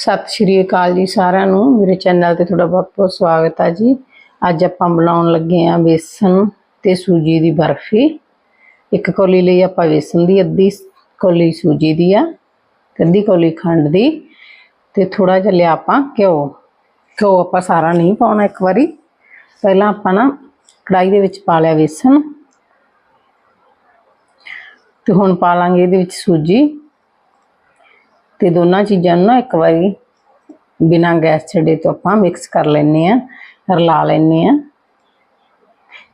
ਸਤਿ ਸ਼੍ਰੀ ਅਕਾਲ ਜੀ ਸਾਰਿਆਂ ਨੂੰ। ਮੇਰੇ ਚੈਨਲ ਤੇ ਤੁਹਾਡਾ ਬਹੁਤ ਬਹੁਤ ਸਵਾਗਤ ਹੈ ਜੀ। ਅੱਜ ਆਪਾਂ ਬਣਾਉਣ ਲੱਗੇ ਆਂ ਬੇਸਨ ਤੇ ਸੂਜੀ ਦੀ ਬਰਫੀ। ਇੱਕ ਕੌਲੀ ਲਈ ਆਪਾਂ ਬੇਸਨ ਦੀ, ਅੱਧੀ ਕੌਲੀ ਸੂਜੀ ਦੀ ਆ ਤੇ ਅੱਧੀ ਕੌਲੀ ਖੰਡ ਦੀ। ਤੇ ਥੋੜਾ ਜਿਹਾ ਲਿਆ ਆਪਾਂ ਘਿਓ। ਘਿਓ ਆਪਾਂ ਸਾਰਾ ਨਹੀਂ ਪਾਉਣਾ ਇੱਕ ਵਾਰੀ। ਪਹਿਲਾਂ ਆਪਾਂ ਨਾ ਕੜਾਈ ਦੇ ਵਿੱਚ ਪਾ ਲਿਆ ਬੇਸਨ। ਤੇ ਹੁਣ ਪਾ ਲਾਂਗੇ ਇਹਦੇ ਵਿੱਚ ਸੂਜੀ। ਤੇ ਦੋਨਾਂ ਚੀਜ਼ਾਂ ਨੂੰ ਨਾ ਇੱਕ ਵਾਰੀ ਬਿਨਾਂ ਗੈਸ ਛੱਡੇ ਤੋਂ ਆਪਾਂ ਮਿਕਸ ਕਰ ਲੈਨੇ ਆ ਰਲਾ ਲੈਨੇ ਆ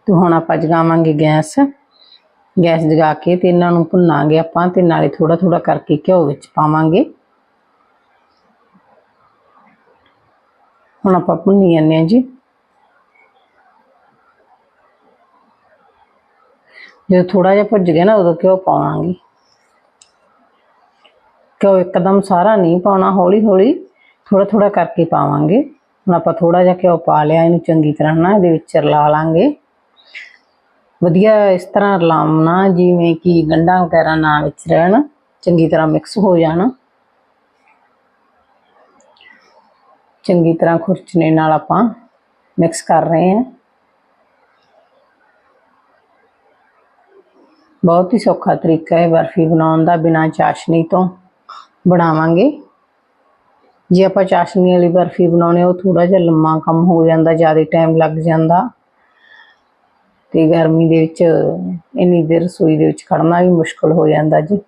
ਤੇ ਹੁਣ ਆਪਾਂ ਜਗਾਵਾਂਗੇ ਗੈਸ। ਗੈਸ ਜਗਾ ਕੇ ਤੇ ਇਹਨਾਂ ਨੂੰ ਭੁੰਨਾਂਗੇ ਆਪਾਂ ਤੇ ਨਾਲੇ ਥੋੜਾ ਥੋੜਾ ਕਰਕੇ ਘਿਓ ਵਿੱਚ ਪਾਵਾਂਗੇ। ਹੁਣ ਆਪਾਂ ਭੁੰਨੀ ਜਾਂਦੇ ਆ ਜੀ। ਜਦੋਂ ਥੋੜਾ ਜਿਹਾ ਭੁੱਜ ਗਿਆ ਨਾ ਉਦੋਂ ਘਿਓ ਪਾਵਾਂਗੇ। ਘਿਓ ਇੱਕਦਮ ਸਾਰਾ ਨਹੀਂ ਪਾਉਣਾ ਹੌਲੀ ਹੌਲੀ ਥੋੜਾ ਥੋੜਾ ਕਰਕੇ ਪਾਵਾਂਗੇ। ਹੁਣ ਆਪਾਂ ਥੋੜਾ ਜਿਹਾ ਘਿਓ ਪਾ ਲਿਆ, ਇਹਨੂੰ ਚੰਗੀ ਤਰ੍ਹਾਂ ਨਾ ਇਹਦੇ ਵਿੱਚ ਰਲਾ ਲਾਂਗੇ। ਵਧੀਆ ਇਸ ਤਰ੍ਹਾਂ ਰਲਾਉਣਾ, ਜਿਵੇਂ ਕਿ ਗੰਢਾਂ ਵਗੈਰਾ ਨਾ ਵਿੱਚ ਰਹਿਣ, ਚੰਗੀ ਤਰ੍ਹਾਂ ਮਿਕਸ ਹੋ ਜਾਣ। ਚੰਗੀ ਤਰ੍ਹਾਂ ਖੁਰਚਣੇ ਨਾਲ ਆਪਾਂ ਮਿਕਸ ਕਰ ਰਹੇ ਹਾਂ। ਬਹੁਤ ਹੀ ਸੌਖਾ ਤਰੀਕਾ ਹੈ ਬਰਫੀ ਬਣਾਉਣ ਦਾ ਬਿਨਾਂ ਚਾਸ਼ਨੀ ਤੋਂ। ਬਣਾਵਾਂਗੇ। ਜੇ ਆਪਾਂ ਚਾਸ਼ਨੀ ਵਾਲੀ ਬਰਫੀ ਬਣਾਉਣੇ, ਉਹ ਥੋੜਾ ਜਿਹਾ ਲੰਮਾ ਕੰਮ ਹੋ ਜਾਂਦਾ, ਜ਼ਿਆਦਾ ਟਾਈਮ ਲੱਗ ਜਾਂਦਾ। ਤੇ ਗਰਮੀ ਦੇ ਵਿੱਚ, ਇੰਨੀ ਦੇਰ ਰਸੋਈ ਦੇ ਵਿੱਚ ਖੜਨਾ ਵੀ ਮੁਸ਼ਕਲ ਹੋ ਜਾਂਦਾ ਜੀ।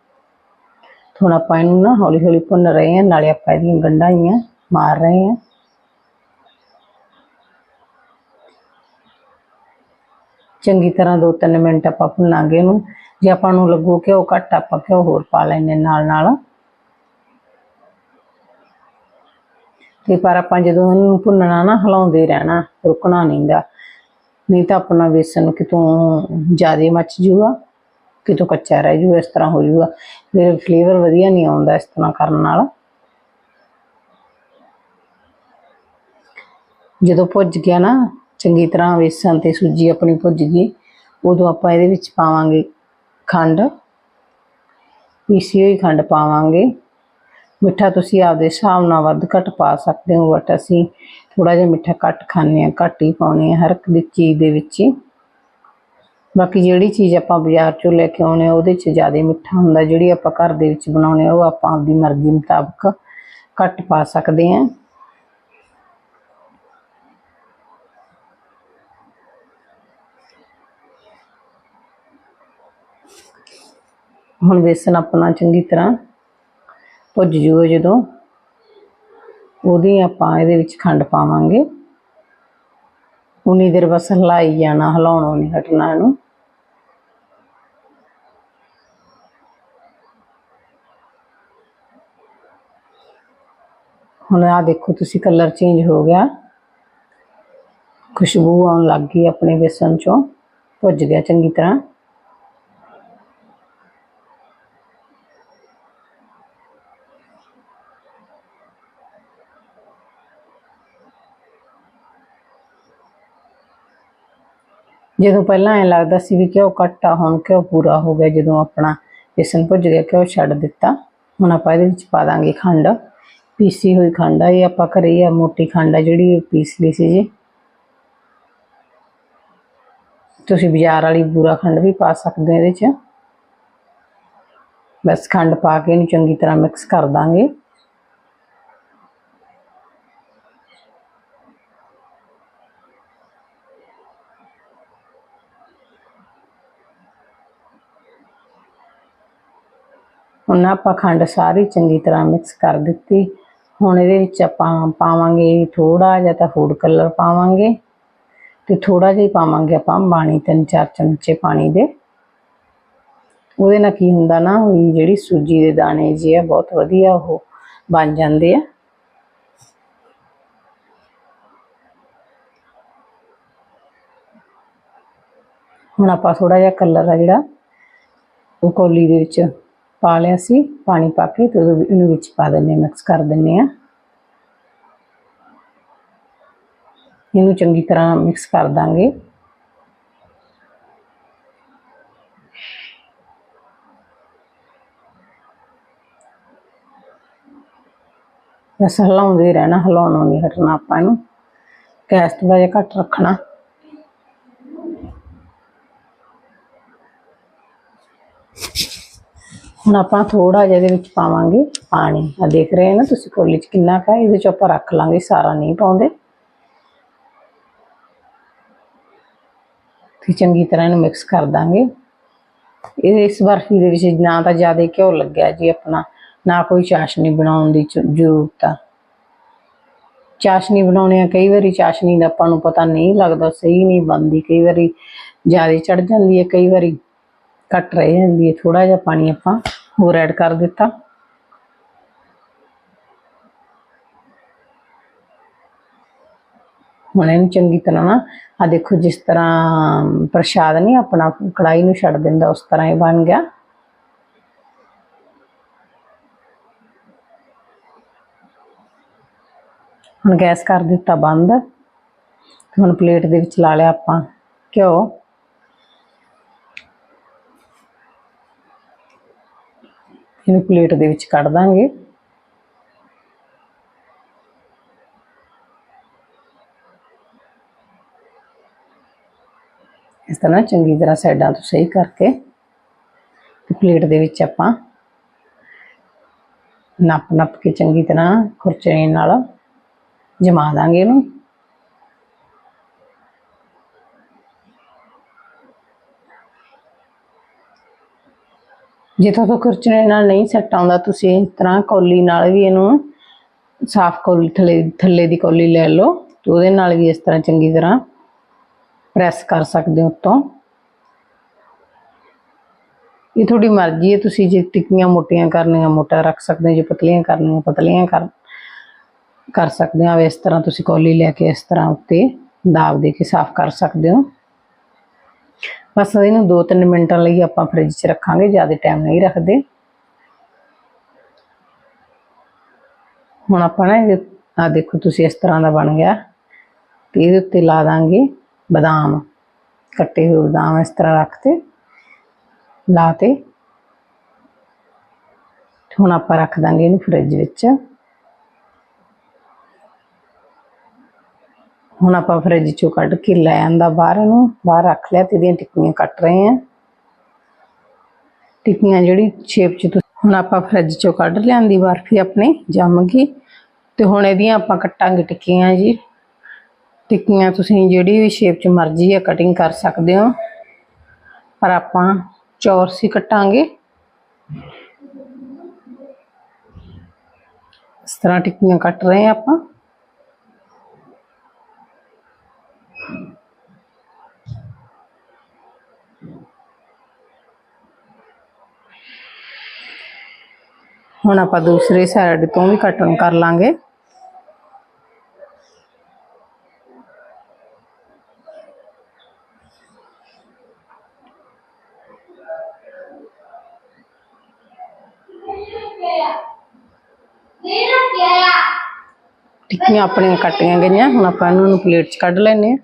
ਹੁਣ ਆਪਾਂ ਇਹਨੂੰ ਨਾ ਹੌਲੀ ਹੌਲੀ ਭੁੰਨ ਰਹੇ ਹਾਂ, ਨਾਲੇ ਆਪਾਂ ਇਹਦੀਆਂ ਗੰਢਾਂ ਹੀ ਮਾਰ ਰਹੇ ਹਾਂ। ਚੰਗੀ ਤਰ੍ਹਾਂ 2-3 ਮਿੰਟ ਆਪਾਂ ਭੁੰਨਾਂਗੇ ਇਹਨੂੰ। ਜੇ ਆਪਾਂ ਨੂੰ ਲੱਗੂ ਕਿ ਉਹ ਘੱਟ, ਆਪਾਂ ਘਿਓ ਹੋਰ ਪਾ ਲੈਣੇ ਨਾਲ ਨਾਲ ਤੇ ਪਰ ਆਪਾਂ ਜਦੋਂ ਇਹਨੂੰ ਭੁੰਨਣਾ ਨਾ, ਹਿਲਾਉਂਦੇ ਰਹਿਣਾ, ਰੁਕਣਾ ਨਹੀਂਗਾ ਨਹੀਂ ਤਾਂ ਆਪਣਾ ਵੇਸਣ ਕਿਤੋਂ ਜ਼ਿਆਦਾ ਮੱਚ ਜੂਗਾ, ਕਿਤੋਂ ਕੱਚਾ ਰਹਿ ਜੂਗਾ, ਇਸ ਤਰ੍ਹਾਂ ਹੋ ਜੂਗਾ। ਫਿਰ ਫਲੇਵਰ ਵਧੀਆ ਨਹੀਂ ਆਉਂਦਾ ਇਸ ਤਰ੍ਹਾਂ ਕਰਨ ਨਾਲ। ਜਦੋਂ ਭੁੱਜ ਗਿਆ ਨਾ, ਚੰਗੀ ਤਰ੍ਹਾਂ ਵੇਸਣ ਤੇ ਸੂਜੀ ਆਪਣੀ ਭੁੱਜ ਗਈ, ਉਦੋਂ ਆਪਾਂ ਇਹਦੇ ਵਿੱਚ ਪਾਵਾਂਗੇ ਖੰਡ। ਪੀਸੀ ਹੋਈ ਖੰਡ ਪਾਵਾਂਗੇ। ਮਿੱਠਾ ਤੁਸੀਂ ਆਪਦੇ ਹਿਸਾਬ ਨਾਲ ਵੱਧ ਘੱਟ ਪਾ ਸਕਦੇ ਹੋ ਬਟ ਅਸੀਂ ਥੋੜਾ ਜਿਹਾ ਮਿੱਠਾ ਘੱਟ ਖਾਂਦੇ ਆ ਘੱਟ ਹੀ ਪਾਉਣੇ ਆ ਹਰ ਇੱਕ ਦੀ ਚੀਜ਼ ਦੇ ਵਿੱਚ ਹੀ। ਬਾਕੀ ਜਿਹੜੀ ਚੀਜ਼ ਆਪਾਂ ਬਾਜ਼ਾਰ ਚੋਂ ਲੈ ਕੇ ਆਉਨੇ ਆ ਉਹਦੇ 'ਚ ਜ਼ਿਆਦਾ ਮਿੱਠਾ ਹੁੰਦਾ, ਜਿਹੜੀ ਆਪਾਂ ਘਰ ਦੇ ਵਿੱਚ ਬਣਾਉਨੇ ਆ ਉਹ ਆਪਾਂ ਆਪਦੀ ਮਰਜ਼ੀ ਮੁਤਾਬਕ ਘੱਟ ਪਾ ਸਕਦੇ ਆ ਹੁਣ ਵੇਸਣ ਆਪਣਾ ਚੰਗੀ ਤਰ੍ਹਾਂ ਭੁੱਜ ਜੂਗਾ ਜਦੋਂ। ਉਹਦੀ ਆਪਾਂ ਇਹਦੇ ਵਿੱਚ ਖੰਡ ਪਾਵਾਂਗੇ। ਉਨੀ ਦੇਰ ਬਸ ਹਿਲਾਈ ਜਾਣਾ, ਹਿਲਾਉਣੋਂ ਨਹੀਂ ਹਟਣਾ ਇਹਨੂੰ। ਹੁਣ ਆ ਦੇਖੋ, ਤੁਸੀਂ ਕਲਰ ਚੇਂਜ ਹੋ ਗਿਆ। ਖੁਸ਼ਬੂ ਆਉਣ ਲੱਗ ਗਈ ਆਪਣੇ ਬੇਸਨ ਚੋਂ। ਭੁੱਜ ਗਿਆ ਚੰਗੀ ਤਰ੍ਹਾਂ। ਜਦੋਂ ਪਹਿਲਾਂ ਐ ਲੱਗਦਾ ਸੀ ਵੀ ਕਿਉਂ ਕੱਟਾ ਹੁਣ ਕਿਉਂ ਪੂਰਾ ਹੋ ਗਿਆ, ਜਦੋਂ ਆਪਣਾ ਬੇਸਨ ਭੁੱਜ ਗਿਆ ਕਿਉਂ ਛੱਡ ਦਿੱਤਾ। ਹੁਣ ਆਪਾਂ ਇਹਦੇ ਵਿੱਚ ਪਾ ਦਾਂਗੇ ਖੰਡ। ਪੀਸੀ ਹੋਈ ਖੰਡ ਆ, ਇਹ ਆਪਾਂ ਘਰੇ ਆ, ਮੋਟੀ ਖੰਡ ਆ ਜਿਹੜੀ ਪੀਸ ਲਈ ਸੀ ਜੀ। ਤੁਸੀਂ ਬਾਜ਼ਾਰ ਵਾਲੀ ਬੂਰਾ ਖੰਡ ਵੀ ਪਾ ਸਕਦੇ ਹੋ ਇਹਦੇ 'ਚ। ਬਸ ਖੰਡ ਪਾ ਕੇ ਇਹਨੂੰ ਚੰਗੀ ਤਰ੍ਹਾਂ ਮਿਕਸ ਕਰ ਦਾਂਗੇ। ਹੁਣ ਆਪਾਂ ਖੰਡ ਸਾਰੀ ਚੰਗੀ ਤਰ੍ਹਾਂ ਮਿਕਸ ਕਰ ਦਿੱਤੀ। ਹੁਣ ਇਹਦੇ ਵਿੱਚ ਆਪਾਂ ਪਾਵਾਂਗੇ ਥੋੜਾ ਜਿਹਾ ਤਾਂ ਫੂਡ ਕਲਰ ਪਾਵਾਂਗੇ ਤੇ ਥੋੜਾ ਜਿਹਾ ਪਾਵਾਂਗੇ ਆਪਾਂ ਪਾਣੀ ਤਿੰਨ ਚਾਰ ਚਮਚੇ ਪਾਣੀ ਦੇ। ਉਹਦੇ ਨਾਲ ਕੀ ਹੁੰਦਾ ਨਾ, ਵੀ ਜਿਹੜੀ ਸੂਜੀ ਦੇ ਦਾਣੇ ਜੀ ਆ, ਬਹੁਤ ਵਧੀਆ ਉਹ ਬਣ ਜਾਂਦੇ ਆ। ਹੁਣ ਆਪਾਂ ਥੋੜਾ ਜਿਹਾ ਕਲਰ ਆ ਜਿਹੜਾ, ਉਹ ਕੋਲੀ ਦੇ ਵਿੱਚ ਪਾ ਲਿਆ ਸੀ, ਪਾਣੀ ਪਾ ਕੇ ਤੇ ਇਹਨੂੰ ਵਿੱਚ ਪਾ ਦਿੰਨੇ ਮਿਕਸ ਕਰ ਦਿੰਨੇ ਆ ਇਹਨੂੰ ਚੰਗੀ ਤਰ੍ਹਾਂ ਮਿਕਸ ਕਰ ਦਾਂਗੇ। ਬਸ ਹਿਲਾਉਂਦੇ ਰਹਿਣਾ, ਹਿਲਾਉਣੋਂ ਨਹੀਂ ਹਟਣਾ ਆਪਾਂ ਇਹਨੂੰ। ਗੈਸ ਥੋੜ੍ਹਾ ਜਿਹਾ ਘੱਟ ਰੱਖਣਾ। ਹੁਣ ਆਪਾਂ ਥੋੜਾ ਜਿਹਾ ਇਹਦੇ ਵਿੱਚ ਪਾਵਾਂਗੇ ਪਾਣੀ। ਆ ਦੇਖ ਰਹੇ ਹੋ ਨਾ ਤੁਸੀਂ ਕੋਲੀ ਚ ਕਿੰਨਾ ਕੁ ਇਹਦੇ ਚ ਆਪਾਂ ਰੱਖ ਲਾਂਗੇ, ਸਾਰਾ ਨਹੀਂ ਪਾਉਂਦੇ। ਤੇ ਚੰਗੀ ਤਰ੍ਹਾਂ ਇਹਨੂੰ ਮਿਕਸ ਕਰ ਦਾਂਗੇ। ਇਹ ਇਸ ਬਰਫੀ ਦੇ ਵਿੱਚ ਨਾ ਤਾਂ ਜ਼ਿਆਦਾ ਘਿਓ ਲੱਗਿਆ ਜੀ ਆਪਣਾ, ਨਾ ਕੋਈ ਚਾਸ਼ਨੀ ਬਣਾਉਣ ਦੀ ਜ਼- ਜ਼ਰੂਰਤ ਆ। ਚਾਸ਼ਨੀ ਬਣਾਉਣੇ ਆ, ਕਈ ਵਾਰੀ ਚਾਸ਼ਨੀ ਦਾ ਆਪਾਂ ਨੂੰ ਪਤਾ ਨਹੀਂ ਲੱਗਦਾ, ਸਹੀ ਨਹੀਂ ਬਣਦੀ, ਕਈ ਵਾਰੀ ਜ਼ਿਆਦਾ ਚੜ ਜਾਂਦੀ ਹੈ, ਕਈ ਵਾਰੀ ਘੱਟ ਰਹਿ ਜਾਂਦੀ ਹੈ ਥੋੜਾ ਜਿਹਾ ਪਾਣੀ ਆਪਾਂ ਹੋਰ ਐਡ ਕਰ ਦਿੱਤਾ। ਹੁਣ ਇਹਨੂੰ ਚੰਗੀ ਤਰ੍ਹਾਂ ਨਾ ਆ ਦੇਖੋ ਜਿਸ ਤਰ੍ਹਾਂ ਪ੍ਰਸ਼ਾਦ ਨਹੀਂ ਆਪਣਾ ਕੜਾਈ ਨੂੰ ਛੱਡ ਦਿੰਦਾ, ਉਸ ਤਰ੍ਹਾਂ ਇਹ ਬਣ ਗਿਆ। ਹੁਣ ਗੈਸ ਕਰ ਦਿੱਤਾ ਬੰਦ। ਤੇ ਹੁਣ ਪਲੇਟ ਦੇ ਵਿੱਚ ਲਾ ਲਿਆ ਆਪਾਂ ਘਿਓ। ਇਹਨੂੰ ਪਲੇਟ ਦੇ ਵਿੱਚ ਕੱਢ ਦਾਂਗੇ। ਇਸ ਤਰ੍ਹਾਂ ਚੰਗੀ ਤਰ੍ਹਾਂ ਸਾਈਡਾਂ ਤੋਂ ਸਹੀ ਕਰਕੇ ਪਲੇਟ ਦੇ ਵਿੱਚ ਆਪਾਂ ਨੱਪ ਨੱਪ ਕੇ ਚੰਗੀ ਤਰ੍ਹਾਂ ਖੁਰਚਣੇ ਨਾਲ ਜਮਾ ਦਾਂਗੇ ਇਹਨੂੰ। ਜੇ ਤੁਹਾਨੂੰ ਖੁਰਚਣੇ ਨਾਲ ਨਹੀਂ ਸੈੱਟ ਆਉਂਦਾ, ਤੁਸੀਂ ਇਸ ਤਰ੍ਹਾਂ ਕੌਲੀ ਨਾਲ ਵੀ ਇਹਨੂੰ ਸਾਫ਼ ਕੌਲੀ ਥੱਲੇ ਥੱਲੇ ਦੀ ਕੌਲੀ ਲੈ ਲਓ ਤੇ ਉਹਦੇ ਨਾਲ ਵੀ ਇਸ ਤਰ੍ਹਾਂ ਚੰਗੀ ਤਰ੍ਹਾਂ ਪ੍ਰੈਸ ਕਰ ਸਕਦੇ ਹੋ ਉੱਤੋਂ। ਇਹ ਤੁਹਾਡੀ ਮਰਜ਼ੀ ਹੈ, ਤੁਸੀਂ ਜੇ ਟਿੱਕੀਆਂ ਮੋਟੀਆਂ ਕਰਨੀਆਂ, ਮੋਟਾ ਰੱਖ ਸਕਦੇ ਹੋ, ਜੇ ਪਤਲੀਆਂ ਕਰਨੀਆਂ, ਪਤਲੀਆਂ ਕਰ ਕਰ ਸਕਦੇ ਹੋ। ਇਸ ਤਰ੍ਹਾਂ ਤੁਸੀਂ ਕੌਲੀ ਲੈ ਕੇ ਇਸ ਤਰ੍ਹਾਂ ਉੱਤੇ ਦਾਬ ਦੇ ਕੇ ਸਾਫ਼ ਕਰ ਸਕਦੇ ਹੋ। ਬਸ ਇਹਨੂੰ 2-3 ਮਿੰਟਾਂ ਲਈ ਆਪਾਂ ਫ੍ਰਿਜ 'ਚ ਰੱਖਾਂਗੇ, ਜ਼ਿਆਦਾ ਟਾਈਮ ਨਹੀਂ ਰੱਖਦੇ। ਹੁਣ ਆਪਾਂ ਨਾ ਇਹ ਆ ਦੇਖੋ ਤੁਸੀਂ ਇਸ ਤਰ੍ਹਾਂ ਦਾ ਬਣ ਗਿਆ। ਤੇ ਇਹਦੇ ਉੱਤੇ ਲਾ ਦਾਂਗੇ ਬਦਾਮ, ਕੱਟੇ ਹੋਏ ਬਦਾਮ ਇਸ ਤਰ੍ਹਾਂ ਰੱਖਤੇ ਲਾ ਤੇ ਹੁਣ ਆਪਾਂ ਰੱਖ ਦਾਂਗੇ ਇਹਨੂੰ ਫ੍ਰਿਜ ਵਿੱਚ। ਹੁਣ ਆਪਾਂ ਫਰਿੱਜ ਚੋਂ ਕੱਢ ਕੇ ਲੈ ਆਂਦਾ ਬਾਹਰ ਇਹਨੂੰ, ਬਾਹਰ ਰੱਖ ਲਿਆ ਤੇ ਇਹਦੀਆਂ ਟਿੱਕੀਆਂ ਕੱਟ ਰਹੇ ਆ। ਟਿੱਕੀਆਂ ਜਿਹੜੀ ਸ਼ੇਪ ਚ ਤੁਸੀਂ ਹੁਣ ਆਪਾਂ ਫਰਿੱਜ ਚੋਂ ਕੱਢ ਲਿਆਂਦੀ ਬਰਫੀ ਆਪਣੀ ਜੰਮ ਗਈ। ਤੇ ਹੁਣ ਇਹਦੀਆਂ ਆਪਾਂ ਕੱਟਾਂਗੇ ਟਿੱਕੀਆਂ ਜੀ। ਟਿੱਕੀਆਂ ਤੁਸੀਂ ਜਿਹੜੀ ਵੀ ਸ਼ੇਪ ਚ ਮਰਜ਼ੀ ਆ ਕਟਿੰਗ ਕਰ ਸਕਦੇ ਹੋ। ਪਰ ਆਪਾਂ ਚੌਰਸ ਹੀ ਕੱਟਾਂਗੇ। ਇਸ ਤਰ੍ਹਾਂ ਟਿੱਕੀਆਂ ਕੱਟ ਰਹੇ ਆ ਆਪਾਂ। ਹੁਣ ਆਪਾਂ ਦੂਸਰੇ ਸਾਈਡ ਤੋਂ ਵੀ ਕਟਿੰਗ ਕਰ ਲਾਂਗੇ। ਟਿੱਕੀਆਂ ਆਪਣੀਆਂ ਕੱਟੀਆਂ ਗਈਆਂ ਹੁਣ ਆਪਾਂ ਇਹਨਾਂ ਨੂੰ ਪਲੇਟ 'ਚ ਕੱਢ ਲੈਨੇ ਆ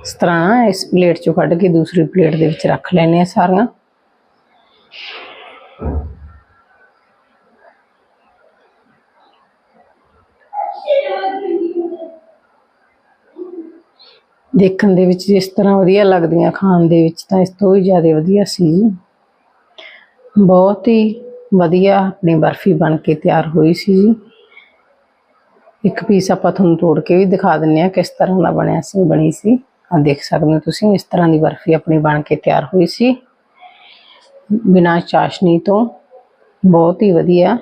ਇਸ ਤਰ੍ਹਾਂ ਇਸ ਪਲੇਟ 'ਚੋਂ ਕੱਢ ਕੇ ਦੂਸਰੀ ਪਲੇਟ ਦੇ ਵਿੱਚ ਰੱਖ ਲੈਨੇ ਆ ਸਾਰੀਆਂ। ਦੇਖਣ ਦੇ ਵਿੱਚ ਜਿਸ ਤਰ੍ਹਾਂ ਵਧੀਆ ਲੱਗਦੀਆਂ, ਖਾਣ ਦੇ ਵਿੱਚ ਤਾਂ ਇਸ ਤੋਂ ਹੀ ਜ਼ਿਆਦਾ ਵਧੀਆ ਸੀ। ਬਹੁਤ ਹੀ ਵਧੀਆ ਆਪਣੀ ਬਰਫੀ ਬਣ ਕੇ ਤਿਆਰ ਹੋਈ ਸੀ। ਜੀ ਇੱਕ ਪੀਸ ਆਪਾਂ ਤੁਹਾਨੂੰ ਤੋੜ ਕੇ ਵੀ ਦਿਖਾ ਦਿੰਨੇ ਆ ਕਿਸ ਤਰ੍ਹਾਂ ਦਾ ਬਣਿਆ ਸੀ, ਬਣੀ ਸੀ। ਆ ਦੇਖ ਸਕਦੇ ਹੋ ਤੁਸੀਂ, ਇਸ ਤਰ੍ਹਾਂ ਦੀ ਬਰਫੀ ਆਪਣੀ ਬਣ ਕੇ ਤਿਆਰ ਹੋਈ ਸੀ। ਬਿਨਾਂ ਚਾਸ਼ਨੀ ਤੋਂ, ਬਹੁਤ ਹੀ ਵਧੀਆ।